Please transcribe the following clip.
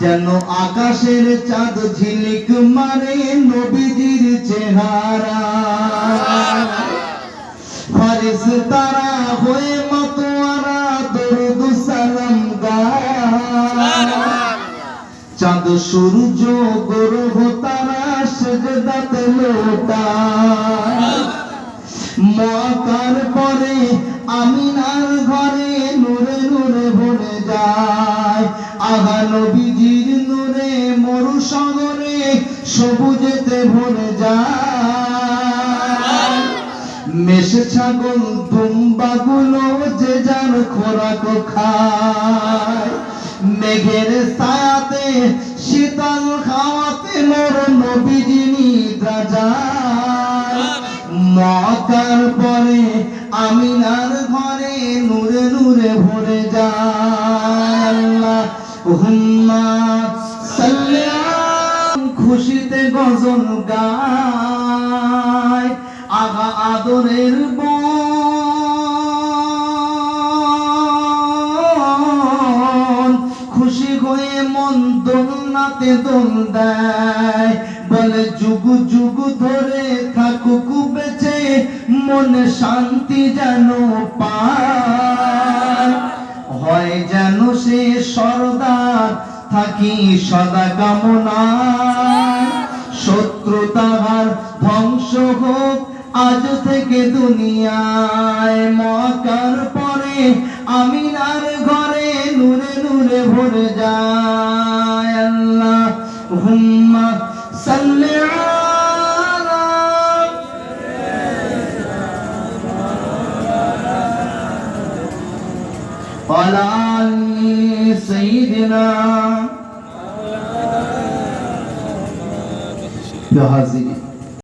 যেন আকাশের চাঁদ ঝিলিক মারে নবীজির চেহারা। তারা হয়ে মতোয়ারা, দরুদ সালাম চাঁদ সূর্য, গ্রহ তারা সেজদাতে মকার পরে আমিনার ঘরে নূরে নূরে ভরে যায়। সবুজেতে ভরে যায়। মেষে ছাগল দুম্বা গুলো যে যার খোরাক খায়। মেঘের ছায়াতে শীতল খাওয়াতে মোর নবীজি নিদ্রা যায়। মকার পরে আমিনার ঘরে নূরে নূরে ভরে যায়। হুম্মা সাল্লি খুশিতে গজল গায়, আগা আদরের বন খুশি হয়ে মন দোলনাতে দোল দেয়, বলে যুগ যুগ ধরে থাকুক বেঁচে, মনে শান্তি যেন পায়। হয় যেন সে সরদার, থাকি সদা কামনায়। তাহার ধ্বংস হোক। আজ থেকে দুনিয়ায় মকার পরে আমিনার ঘরে নূরে নূরে ভরে যায় আল্লাহ। হুম্মা সাল্লি আলা আলা في هذه